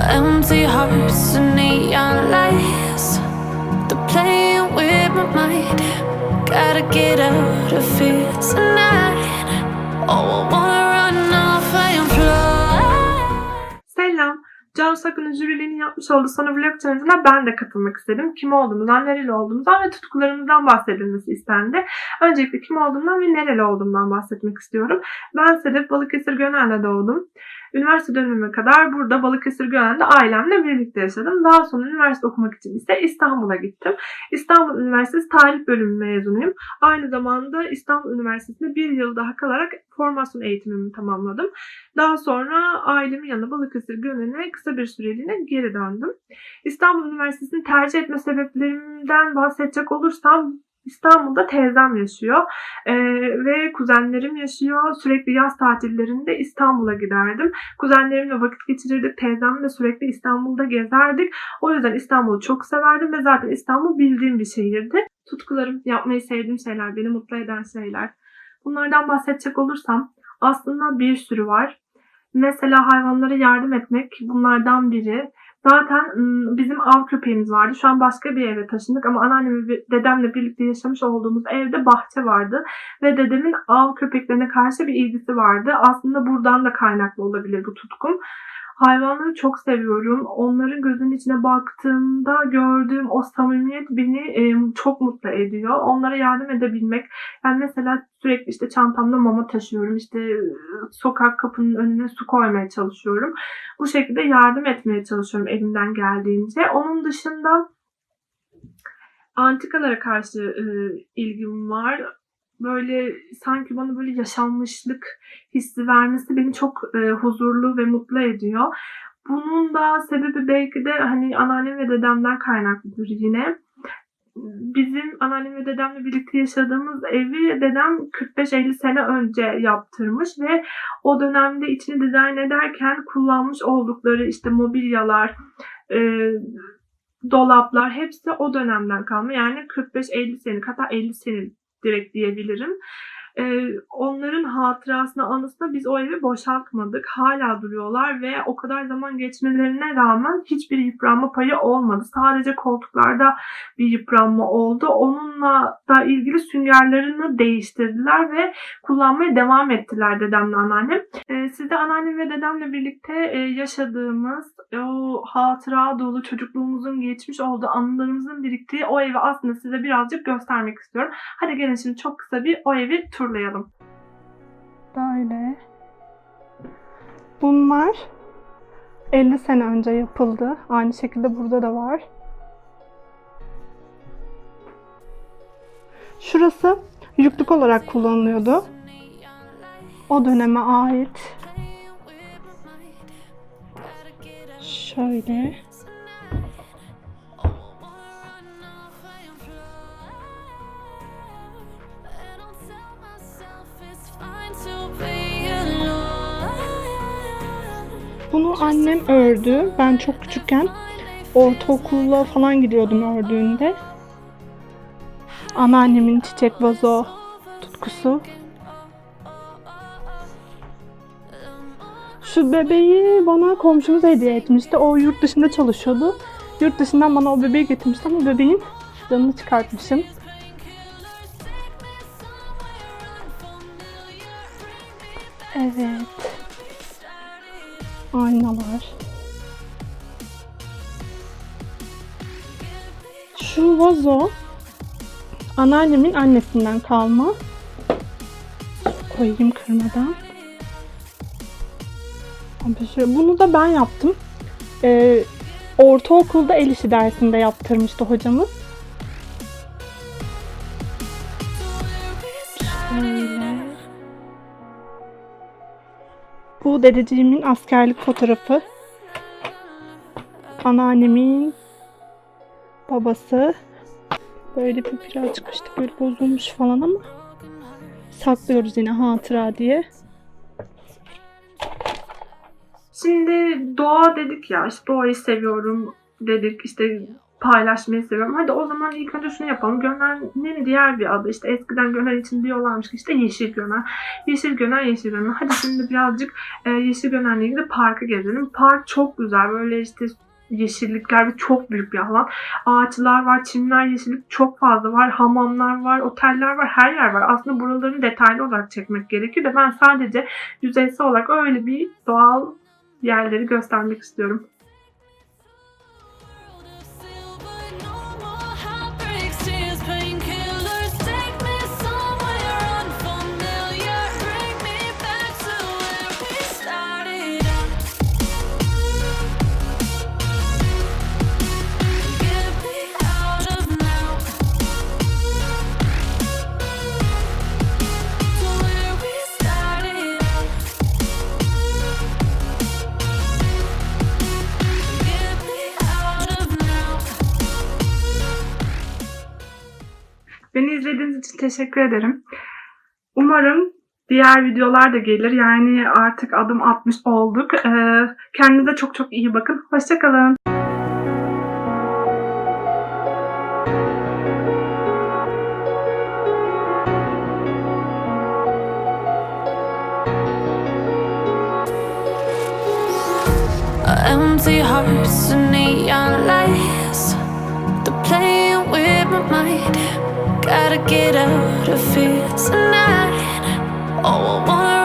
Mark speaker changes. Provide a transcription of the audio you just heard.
Speaker 1: Empty hearts and neon lights. They're playing with my mind. Gotta get out of here tonight. Oh, I wanna
Speaker 2: Can Sakın'ın jüriliğinin yapmış olduğu Sana Vlog Challenge'ına ben de katılmak istedim. Kim olduğumuzdan, nereli olduğumuzdan ve tutkularımızdan bahsedilmesi istendi. Öncelikle kim olduğumdan ve nereli olduğumdan bahsetmek istiyorum. Ben Sedef Balıkesir Gönen'de doğdum. Üniversite dönemime kadar burada Balıkesir Gönen'de ailemle birlikte yaşadım. Daha sonra üniversite okumak için ise İstanbul'a gittim. İstanbul Üniversitesi Tarih Bölümü mezunuyum. Aynı zamanda İstanbul Üniversitesi'nde bir yıl daha kalarak formasyon eğitimimi tamamladım. Daha sonra ailemin yanına Balıkesir Gönen'e kısa bir süreliğine geri döndüm. İstanbul Üniversitesi'ni tercih etme sebeplerimden bahsedecek olursam İstanbul'da teyzem yaşıyor Ee, ve kuzenlerim yaşıyor. Sürekli yaz tatillerinde İstanbul'a giderdim. Kuzenlerimle vakit geçirirdik. Teyzemle sürekli İstanbul'da gezerdik. O yüzden İstanbul'u çok severdim ve zaten İstanbul bildiğim bir şehirdi. Tutkularım, yapmayı sevdiğim şeyler, beni mutlu eden şeyler. Bunlardan bahsedecek olursam aslında bir sürü var. Mesela hayvanlara yardım etmek bunlardan biri. Zaten bizim av köpeğimiz vardı. Şu an başka bir eve taşındık ama anneannem ve dedemle birlikte yaşamış olduğumuz evde bahçe vardı. Ve dedemin av köpeklerine karşı bir ilgisi vardı. Aslında buradan da kaynaklı olabilir bu tutkum. Hayvanları çok seviyorum. Onların gözünün içine baktığımda gördüğüm o samimiyet beni em, çok mutlu ediyor. Onlara yardım edebilmek. Yani mesela sürekli işte çantamda mama taşıyorum. İşte e, sokak kapının önüne su koymaya çalışıyorum. Bu şekilde yardım etmeye çalışıyorum elimden geldiğince. Onun dışında antikalara karşı e, ilgim var. Böyle sanki bana böyle yaşanmışlık hissi vermesi beni çok e, huzurlu ve mutlu ediyor. Bunun da sebebi belki de hani anneannem ve dedemden kaynaklıdır yine. Bizim anneannem ve dedemle birlikte yaşadığımız evi dedem 45-50 sene önce yaptırmış ve o dönemde içini dizayn ederken kullanmış oldukları işte mobilyalar, e, dolaplar hepsi o dönemden kalma. Yani 45-50 senelik hatta 50 senelik direkt diyebilirim. Ee, onların hatırasına anısına biz o evi boşaltmadık. Hala duruyorlar ve o kadar zaman geçmelerine rağmen hiçbir yıpranma payı olmadı. Sadece koltuklarda bir yıpranma oldu. Onunla da ilgili süngerlerini değiştirdiler ve kullanmaya devam ettiler dedemle anneannem. Ee, siz de anneannem ve dedemle birlikte e, yaşadığımız o hatıra dolu çocukluğumuzun geçmiş olduğu anılarımızın biriktiği o evi aslında size birazcık göstermek istiyorum. Hadi gelin şimdi çok kısa bir o evi turlayalım. Böyle. Bunlar 50 sene önce yapıldı. Aynı şekilde burada da var. Şurası yüklük olarak kullanılıyordu. O döneme ait. Şöyle. Bunu annem ördü. Ben çok küçükken ortaokula falan gidiyordum ördüğünde. Anneannemin çiçek vazo tutkusu. Şu bebeği bana komşumuz hediye etmişti. O yurt dışında çalışıyordu. Yurt dışından bana o bebeği getirmişti ama bebeğin canını çıkartmışım. Evet. Aynalar. Şu vazo anneannemin annesinden kalma. Koyayım kırmadan. Bunu da ben yaptım. Ee, ortaokulda el işi dersinde yaptırmıştı hocamız. Şöyle. Dedeciğimin askerlik fotoğrafı. Anneannemin babası. Böyle bir birazcık işte böyle bozulmuş falan ama saklıyoruz yine hatıra diye. Şimdi doğa dedik ya, işte doğayı seviyorum dedik. İşte paylaşmayı seviyorum. Hadi o zaman ilk önce şunu yapalım. Gönen'in diğer bir adı işte eskiden Gönen için diyorlarmış ki işte Yeşil Gönen. Yeşil Gönen, Yeşil Gönen. Hadi şimdi birazcık e, Yeşil Gönen'le ilgili parkı gezelim. Park çok güzel. Böyle işte yeşillikler ve çok büyük bir alan. Ağaçlar var, çimler, yeşillik çok fazla var. Hamamlar var, oteller var, her yer var. Aslında buraları detaylı olarak çekmek gerekiyor da ben sadece yüzeysel olarak öyle bir doğal yerleri göstermek istiyorum. Beni izlediğiniz için teşekkür ederim. Umarım diğer videolar da gelir. Yani artık adım atmış olduk. Ee, kendinize çok çok iyi bakın. Hoşçakalın.
Speaker 1: Empty hearts and neon lights. Gotta get out of here tonight. Oh, I want